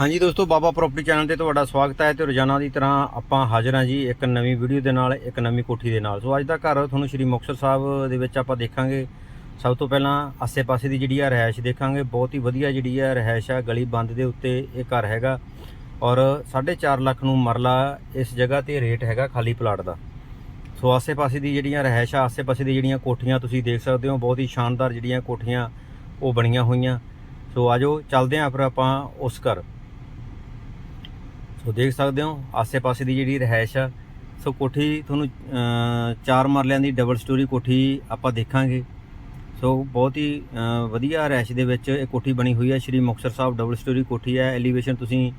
ਹਾਂਜੀ ਦੋਸਤੋ, ਬਾਬਾ property channel ਤੇ ਤੁਹਾਡਾ ਸਵਾਗਤ ਹੈ ਤੇ ਰੋਜ਼ਾਨਾ ਦੀ ਤਰ੍ਹਾਂ ਆਪਾਂ ਹਾਜ਼ਰ ਹਾਂ ਜੀ ਇੱਕ ਨਵੀਂ ਵੀਡੀਓ ਦੇ ਨਾਲ, ਇੱਕ ਨਵੀਂ ਕੋਠੀ ਦੇ ਨਾਲ। ਸੋ ਅੱਜ ਦਾ ਘਰ ਤੁਹਾਨੂੰ ਸ਼੍ਰੀ ਮੁਕਤਸਰ ਸਾਹਿਬ ਦੇ ਵਿੱਚ ਆਪਾਂ ਦੇਖਾਂਗੇ। ਸਭ ਤੋਂ ਪਹਿਲਾਂ ਆਸੇ-ਪਾਸੇ ਦੀ ਜਿਹੜੀ ਆ ਰਹਿائش ਦੇਖਾਂਗੇ। ਬਹੁਤ ਹੀ ਵਧੀਆ ਜਿਹੜੀ ਆ ਰਹਿائش ਆ, ਗਲੀ ਬੰਦ ਦੇ ਉੱਤੇ ਇਹ ਘਰ ਹੈਗਾ। ਔਰ 4.5 ਲੱਖ ਨੂੰ ਮਰਲਾ ਇਸ ਜਗ੍ਹਾ ਤੇ ਰੇਟ ਹੈਗਾ ਖਾਲੀ ਪਲਾਟ ਦਾ। ਸੋ ਆਸੇ-ਪਾਸੇ ਦੀ ਜਿਹੜੀਆਂ ਰਹਿائش ਆ, ਆਸੇ-ਪਾਸੇ ਦੀ ਜਿਹੜੀਆਂ ਕੋਠੀਆਂ ਤੁਸੀਂ ਦੇਖ ਸਕਦੇ ਹੋ, ਬਹੁਤ ਹੀ ਸ਼ਾਨਦਾਰ ਜਿਹੜੀਆਂ ਕੋਠੀਆਂ ਉਹ ਬਣੀਆਂ ਹੋਈਆਂ। ਸੋ ਆਜੋ, ਚੱਲਦੇ ਆਂ ਫਿਰ ਆਪਾਂ ਉਸ ਘਰ। ਸੋ ਦੇਖ ਸਕਦੇ ਹੋ ਆਸੇ ਪਾਸੇ ਦੀ ਜਿਹੜੀ ਰਹਿائش ਆ, ਸੋ ਕੋਠੀ ਤੁਹਾਨੂੰ ਚਾਰ ਮਰਲਿਆਂ ਦੀ ਡਬਲ ਸਟੋਰੀ ਕੋਠੀ ਆਪਾਂ ਦੇਖਾਂਗੇ। ਸੋ ਬਹੁਤ ਹੀ ਵਧੀਆ ਰਹਿائش ਦੇ ਵਿੱਚ ਇਹ ਕੋਠੀ ਬਣੀ ਹੋਈ ਹੈ ਸ਼੍ਰੀ ਮੁਕਤਸਰ ਸਾਹਿਬ ਡਬਲ ਸਟੋਰੀ ਕੋਠੀ ਹੈ ਐਲੀਵੇਸ਼ਨ ਤੁਸੀਂ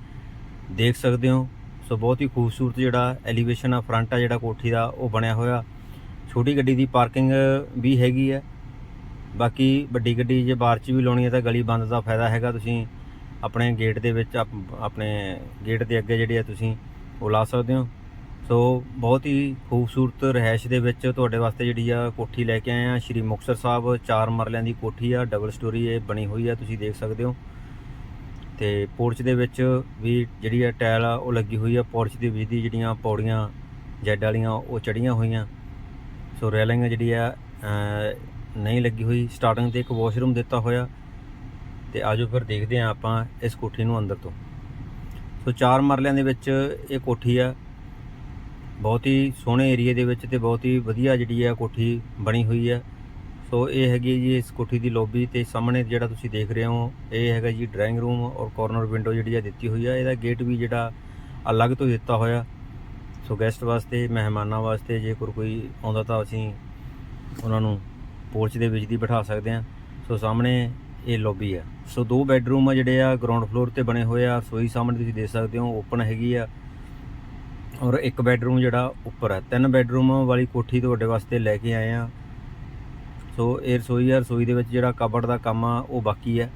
ਦੇਖ ਸਕਦੇ ਹੋ। ਸੋ ਬਹੁਤ ਹੀ ਖੂਬਸੂਰਤ ਜਿਹੜਾ ਐਲੀਵੇਸ਼ਨ ਆ ਫਰੰਟ ਆ ਜਿਹੜਾ ਕੋਠੀ ਦਾ, ਉਹ ਬਣਿਆ ਹੋਇਆ। ਛੋਟੀ ਗੱਡੀ ਦੀ ਪਾਰਕਿੰਗ ਵੀ ਹੈਗੀ ਹੈ ਬਾਕੀ ਵੱਡੀ ਗੱਡੀ ਜੇ ਬਾਹਰ 'ਚ ਵੀ ਲਾਉਣੀ ਹੈ ਤਾਂ ਗਲੀ ਬੰਦ ਦਾ ਫਾਇਦਾ ਹੈਗਾ, ਤੁਸੀਂ ਆਪਣੇ ਗੇਟ ਦੇ ਵਿੱਚ ਆਪਣੇ ਗੇਟ ਦੇ ਅੱਗੇ ਜਿਹੜੀ ਆ ਤੁਸੀਂ ਉਹ ਲਾ ਸਕਦੇ ਹੋ। ਸੋ ਬਹੁਤ ਹੀ ਖੂਬਸੂਰਤ ਰਹਿائش ਦੇ ਵਿੱਚ ਤੁਹਾਡੇ ਵਾਸਤੇ ਜਿਹੜੀ ਆ ਕੋਠੀ ਲੈ ਕੇ ਆਏ ਆ। ਸ਼੍ਰੀ ਮੁਕਤਸਰ ਸਾਹਿਬ, ਚਾਰ ਮਰਲਿਆਂ ਦੀ ਕੋਠੀ ਆ। ਡਬਲ ਸਟੋਰੀ ਇਹ ਬਣੀ ਹੋਈ ਆ, ਤੁਸੀਂ ਦੇਖ ਸਕਦੇ ਹੋ। ਤੇ ਪੋਰਚ ਦੇ ਵਿੱਚ ਵੀ ਜਿਹੜੀ ਆ ਟਾਇਲ ਆ, ਉਹ ਲੱਗੀ ਹੋਈ ਆ। ਪੋਰਚ ਦੇ ਵਿੱਚ ਦੀ ਜਿਹੜੀਆਂ ਪੌੜੀਆਂ ਜੈਡ ਵਾਲੀਆਂ, ਉਹ ਚੜੀਆਂ ਹੋਈਆਂ। ਸੋ ਰੈਲਿੰਗ ਜਿਹੜੀ ਆ ਨਹੀਂ ਲੱਗੀ ਹੋਈ। ਸਟਾਰਟਿੰਗ ਤੇ ਇੱਕ ਵਾਸ਼ਰੂਮ ਦਿੱਤਾ ਹੋਇਆ। ਤੇ ਆਜੋ ਫਿਰ ਦੇਖਦੇ ਹਾਂ ਆਪਾਂ ਇਸ ਕੋਠੀ ਨੂੰ ਅੰਦਰ ਤੋਂ। ਸੋ ਚਾਰ ਮਰਲਿਆਂ ਦੇ ਵਿੱਚ ਇਹ ਕੋਠੀ ਆ। ਬਹੁਤ ਹੀ ਸੋਹਣੇ ਏਰੀਆ ਦੇ ਵਿੱਚ ਤੇ ਬਹੁਤ ਹੀ ਵਧੀਆ ਜਿਹੜੀ ਆ ਕੋਠੀ ਬਣੀ ਹੋਈ ਆ। ਸੋ ਇਹ ਹੈਗੀ ਜੀ ਇਸ ਕੋਠੀ ਦੀ ਲੌਬੀ ਤੇ ਸਾਹਮਣੇ ਜਿਹੜਾ ਤੁਸੀਂ ਦੇਖ ਰਹੇ ਹੋ, ਇਹ ਹੈਗਾ ਜੀ ਡਰਾਇੰਗ ਰੂਮ ਔਰ ਕਾਰਨਰ ਵਿੰਡੋ ਜਿਹੜੀ ਆ ਦਿੱਤੀ ਹੋਈ ਆ। ਇਹਦਾ ਗੇਟ ਵੀ ਜਿਹੜਾ ਅਲੱਗ ਤੋਂ ਦਿੱਤਾ ਹੋਇਆ। ਸੋ ਗੈਸਟ ਵਾਸਤੇ, ਮਹਿਮਾਨਾਂ ਵਾਸਤੇ ਜੇ ਕੋਈ ਆਉਂਦਾ ਤਾਂ ਅਸੀਂ ਉਹਨਾਂ ਨੂੰ ਪੋਰਚ ਦੇ ਵਿੱਚ ਦੀ ਬਿਠਾ ਸਕਦੇ ਹਾਂ। ਸੋ ਸਾਹਮਣੇ ਇਹ ਲੌਬੀ ਆ। ਸੋ ਦੋ ਬੈੱਡਰੂਮ ਆ ਜਿਹੜੇ ਆ ਗਰਾਊਂਡ ਫਲੋਰ ਤੇ ਬਣੇ ਹੋਏ ਆ। ਸੋਈ ਸਾਹਮਣੇ ਤੁਸੀਂ ਦੇਖ ਸਕਦੇ ਹੋ ਓਪਨ ਹੈਗੀ ਆ। ਔਰ ਇੱਕ ਬੈੱਡਰੂਮ ਜਿਹੜਾ ਉੱਪਰ ਆ। ਤਿੰਨ ਬੈੱਡਰੂਮ ਵਾਲੀ ਕੋਠੀ ਤੁਹਾਡੇ ਵਾਸਤੇ ਲੈ ਕੇ ਆਏ ਆ। ਸੋ ਇਹ ਰਸੋਈ ਆ। ਰਸੋਈ ਦੇ ਵਿੱਚ ਜਿਹੜਾ ਕਬੜ ਦਾ ਕੰਮ ਆ, ਉਹ ਬਾਕੀ ਹੈ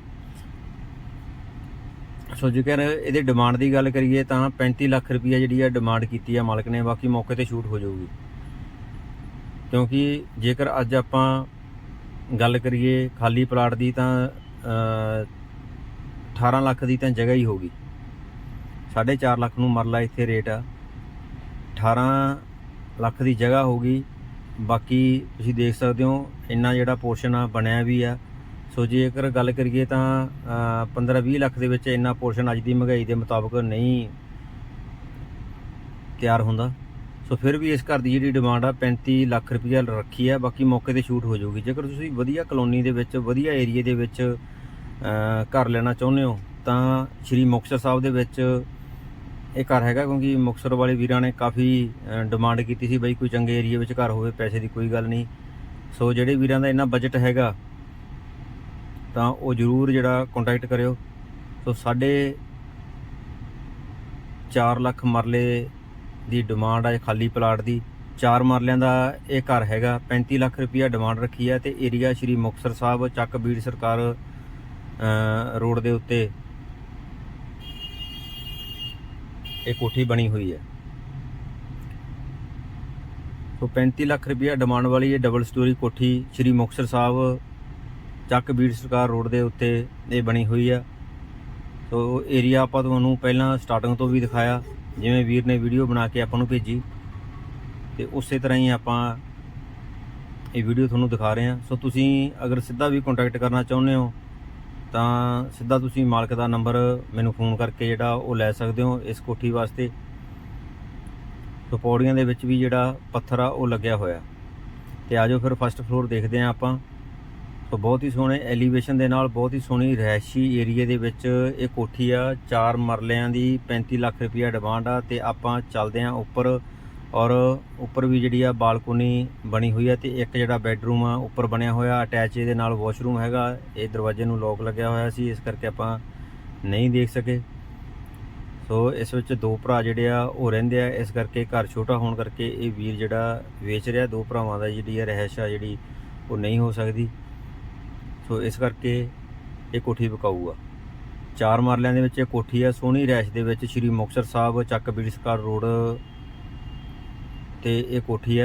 ਸੋ ਜੇਕਰ ਇਹਦੇ ਡਿਮਾਂਡ ਦੀ ਗੱਲ ਕਰੀਏ, ਤਾਂ 35 ਲੱਖ ਰੁਪਈਆ ਜਿਹੜੀ ਆ ਡਿਮਾਂਡ ਕੀਤੀ ਆ ਮਾਲਕ ਨੇ। ਬਾਕੀ ਮੌਕੇ ਤੇ ਸ਼ੂਟ ਹੋ ਜਾਊਗੀ। ਕਿਉਂਕਿ ਜੇਕਰ ਅੱਜ ਆਪਾਂ ਗੱਲ ਕਰੀਏ ਖਾਲੀ ਪਲਾਟ ਦੀ ਤਾਂ ਅ, 18 ਲੱਖ ਦੀ ਤਾਂ ਜਗ੍ਹਾ ਹੀ ਹੋਗੀ 4.5 ਲੱਖ ਨੂੰ ਮਰਲਾ ਇੱਥੇ ਰੇਟ ਆ। 18 ਲੱਖ ਦੀ ਜਗ੍ਹਾ ਹੋਗੀ ਬਾਕੀ ਤੁਸੀਂ ਦੇਖ ਸਕਦੇ ਹੋ ਇੰਨਾ ਜਿਹੜਾ ਪੋਰਸ਼ਨ ਆ ਬਣਿਆ ਵੀ ਆ। ਸੋ ਜੇਕਰ ਗੱਲ ਕਰੀਏ ਤਾਂ 15-20 ਲੱਖ ਦੇ ਵਿੱਚ ਇੰਨਾ ਪੋਰਸ਼ਨ ਅੱਜ ਦੀ ਮਹਿੰਗਾਈ ਦੇ ਮੁਤਾਬਕ ਨਹੀਂ ਤਿਆਰ ਹੁੰਦਾ। ਸੋ ਫਿਰ ਵੀ ਇਸ ਘਰ ਦੀ ਜਿਹੜੀ ਡਿਮਾਂਡ ਆ 35 ਲੱਖ ਰੁਪਈਆ ਰੱਖੀ ਆ, ਬਾਕੀ ਮੌਕੇ ਤੇ ਸ਼ੂਟ ਹੋ ਜਾਊਗੀ। ਜੇਕਰ ਤੁਸੀਂ ਵਧੀਆ ਕਲੋਨੀ ਦੇ ਵਿੱਚ, ਵਧੀਆ ਏਰੀਆ ਦੇ ਵਿੱਚ ਘਰ ਲੈਣਾ ਚਾਹੁੰਦੇ ਹੋ, ਤਾਂ ਸ਼੍ਰੀ ਮੁਕਤਸਰ ਸਾਹਿਬ ਦੇ ਵਿੱਚ ਇਹ ਘਰ ਹੈਗਾ, ਕਿਉਂਕਿ ਮੁਕਤਸਰ ਵਾਲੇ ਵੀਰਾਂ ਨੇ ਕਾਫੀ ਡਿਮਾਂਡ ਕੀਤੀ ਸੀ ਬਈ ਕੋਈ ਚੰਗੇ ਏਰੀਆ ਵਿੱਚ ਘਰ ਹੋਵੇ, ਪੈਸੇ ਦੀ ਕੋਈ ਗੱਲ ਨਹੀਂ। ਸੋ ਜਿਹੜੇ ਵੀਰਾਂ ਦਾ ਇੰਨਾ ਬਜਟ ਹੈਗਾ, ਤਾਂ ਉਹ ਜਰੂਰ ਜਿਹੜਾ ਕੰਟੈਕਟ ਕਰਿਓ। ਸੋ ਸਾਡੇ 4 ਲੱਖ ਮਰਲੇ ਦੀ ਡਿਮਾਂਡ ਹੈ ਖਾਲੀ ਪਲਾਟ ਦੀ। ਚਾਰ ਮਰਲਿਆਂ ਦਾ ਇਹ ਘਰ ਹੈਗਾ। 35 ਲੱਖ ਰੁਪਈਆ ਡਿਮਾਂਡ ਰੱਖੀ ਹੈ ਤੇ ਏਰੀਆ ਸ਼੍ਰੀ ਮੁਕਤਸਰ ਸਾਹਿਬ, ਚੱਕ ਬੀੜ ਸਰਕਾਰ ਰੋਡ ਦੇ ਉੱਤੇ ਇਹ ਕੋਠੀ ਬਣੀ ਹੋਈ ਹੈ। ਸੋ 35 ਲੱਖ ਰੁਪਈਆ ਡਿਮਾਂਡ ਵਾਲੀ ਇਹ ਡਬਲ ਸਟੋਰੀ ਕੋਠੀ ਸ਼੍ਰੀ ਮੁਕਤਸਰ ਸਾਹਿਬ, ਚੱਕ ਬੀੜ ਸਰਕਾਰ ਰੋਡ ਦੇ ਉੱਤੇ ਇਹ ਬਣੀ ਹੋਈ ਆ। ਸੋ ਏਰੀਆ ਆਪਾਂ ਤੁਹਾਨੂੰ ਪਹਿਲਾਂ ਸਟਾਰਟਿੰਗ ਤੋਂ ਵੀ ਦਿਖਾਇਆ। ਜਿਵੇਂ ਵੀਰ ਨੇ ਵੀਡੀਓ ਬਣਾ ਕੇ ਆਪਾਂ ਨੂੰ ਭੇਜੀ, ਤੇ ਉਸੇ ਤਰ੍ਹਾਂ ਹੀ ਆਪਾਂ ਇਹ ਵੀਡੀਓ ਤੁਹਾਨੂੰ ਦਿਖਾ ਰਹੇ ਹਾਂ। ਸੋ ਤੁਸੀਂ ਅਗਰ ਸਿੱਧਾ ਵੀ ਕੰਟੈਕਟ ਕਰਨਾ ਚਾਹੁੰਦੇ ਹੋ, ਤਾਂ ਸਿੱਧਾ ਤੁਸੀਂ ਮਾਲਕ ਦਾ ਨੰਬਰ ਮੈਨੂੰ ਫੋਨ ਕਰਕੇ ਜਿਹੜਾ ਉਹ ਲੈ ਸਕਦੇ ਹੋ ਇਸ ਕੋਠੀ ਵਾਸਤੇ। ਸੋ ਪੌੜੀਆਂ ਦੇ ਵਿੱਚ ਵੀ ਜਿਹੜਾ ਪੱਥਰ ਆ, ਉਹ ਲੱਗਿਆ ਹੋਇਆ। ਤੇ ਆਜੋ ਫਿਰ ਫਸਟ ਫਲੋਰ ਦੇਖਦੇ ਹਾਂ ਆਪਾਂ। ਬਹੁਤ ਹੀ ਸੋਹਣੇ ਐਲੀਵੇਸ਼ਨ ਦੇ ਨਾਲ ਬਹੁਤ ਹੀ ਸੋਹਣੀ ਰਹਿਸ਼ੀ ਏਰੀਆ ਦੇ ਵਿੱਚ ਇਹ ਕੋਠੀ ਆ, ਚਾਰ ਮਰਲਿਆਂ ਦੀ 35 ਲੱਖ ਰੁਪਇਆ ਡਿਮਾਂਡ ਆ ਤੇ ਆਪਾਂ ਚੱਲਦੇ ਆ ਉੱਪਰ ਔਰ ਉੱਪਰ ਵੀ ਜਿਹੜੀ ਆ ਬਾਲਕੋਨੀ ਬਣੀ ਹੋਈ ਆ ਤੇ ਇੱਕ ਜਿਹੜਾ ਬੈੱਡਰੂਮ ਆ ਉੱਪਰ ਬਣਿਆ ਹੋਇਆ ਅਟੈਚ ਇਹਦੇ ਨਾਲ ਵਾਸ਼ਰੂਮ ਹੈਗਾ, ਇਹ ਦਰਵਾਜ਼ੇ ਨੂੰ ਲੋਕ ਲੱਗਿਆ ਹੋਇਆ ਸੀ, ਇਸ ਕਰਕੇ ਆਪਾਂ ਨਹੀਂ ਦੇਖ ਸਕੇ। ਸੋ ਇਸ ਵਿੱਚ ਦੋ ਭਰਾ ਜਿਹੜੇ ਆ ਉਹ ਰਹਿੰਦੇ ਆ, ਇਸ ਕਰਕੇ ਘਰ ਛੋਟਾ ਹੋਣ ਕਰਕੇ ਇਹ ਵੀਰ ਜਿਹੜਾ ਵੇਚ ਰਿਹਾ, ਦੋ ਭਰਾਵਾਂ ਦਾ ਜਿਹੜੀ ਆ ਰਹਿਸ਼ ਆ ਜਿਹੜੀ ਉਹ ਨਹੀਂ ਹੋ ਸਕਦੀ। ਸੋ ਇਸ ਕਰਕੇ ਇਹ ਕੋਠੀ ਵਿਕਾਊ ਆ। ਚਾਰ ਮਰਲਿਆਂ ਦੇ ਵਿੱਚ ਇਹ ਕੋਠੀ ਆ, ਸੋਹਣੀ ਰੈਸ਼ ਦੇ ਵਿੱਚ ਸ਼੍ਰੀ ਮੁਕਤਸਰ ਸਾਹਿਬ ਚੱਕ ਬੀੜੀ ਸਰਕਾਰ ਰੋਡ ਤੇ ਇਹ ਕੋਠੀ ਆ।